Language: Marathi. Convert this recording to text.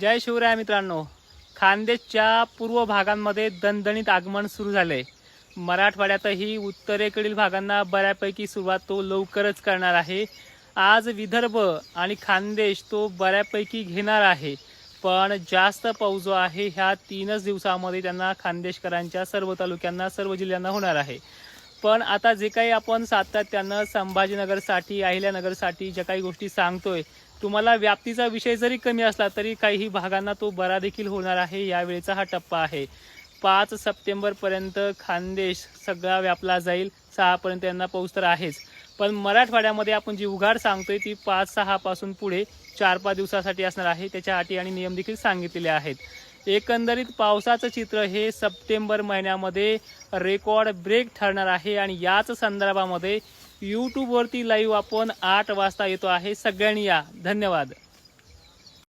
जय शिवराय मित्रांनो. खानदेशच्या पूर्व भागांमध्ये दणदणीत आगमन सुरू झाले मराठवाड्यातही उत्तरेकडील भागांना बऱ्यापैकी सुरुवात तो लवकरच करणार आहे. आज विदर्भ आणि खानदेश तो बऱ्यापैकी घेणार आहे. पण जास्त पाऊस जो आहे ह्या तीनच दिवसामध्ये त्यांना खानदेशकरांच्या सर्व तालुक्यांना सर्व जिल्ह्यांना होणार आहे. पण आता जे काही आपण सातत्यानं संभाजीनगरसाठी अहिल्यानगरसाठी ज्या काही गोष्टी सांगतोय तुम्हाला व्याप्तीचा विषय जरी कमी असला तरी काही भागांना तो बरा देखील होणार आहे यावेळेचा हा टप्पा आहे. पाच सप्टेंबरपर्यंत खानदेश सगळा व्यापला जाईल सहापर्यंत यांना पाऊस तर आहेच. पण मराठवाड्यामध्ये आपण जी उघाड सांगतोय ती पाच सहापासून पुढे चार पाच दिवसासाठी असणार आहे त्याच्या अटी आणि नियम देखील सांगितलेले आहेत. एकंदरीत पावसाचं चित्र हे सप्टेंबर महिन्यामध्ये रेकॉर्ड ब्रेक ठरणार आहे आणि याच संदर्भामध्ये यूट्यूबवरती लाईव्ह आपण आठ वाजता येतो आहे. सगळ्यांनी या. धन्यवाद.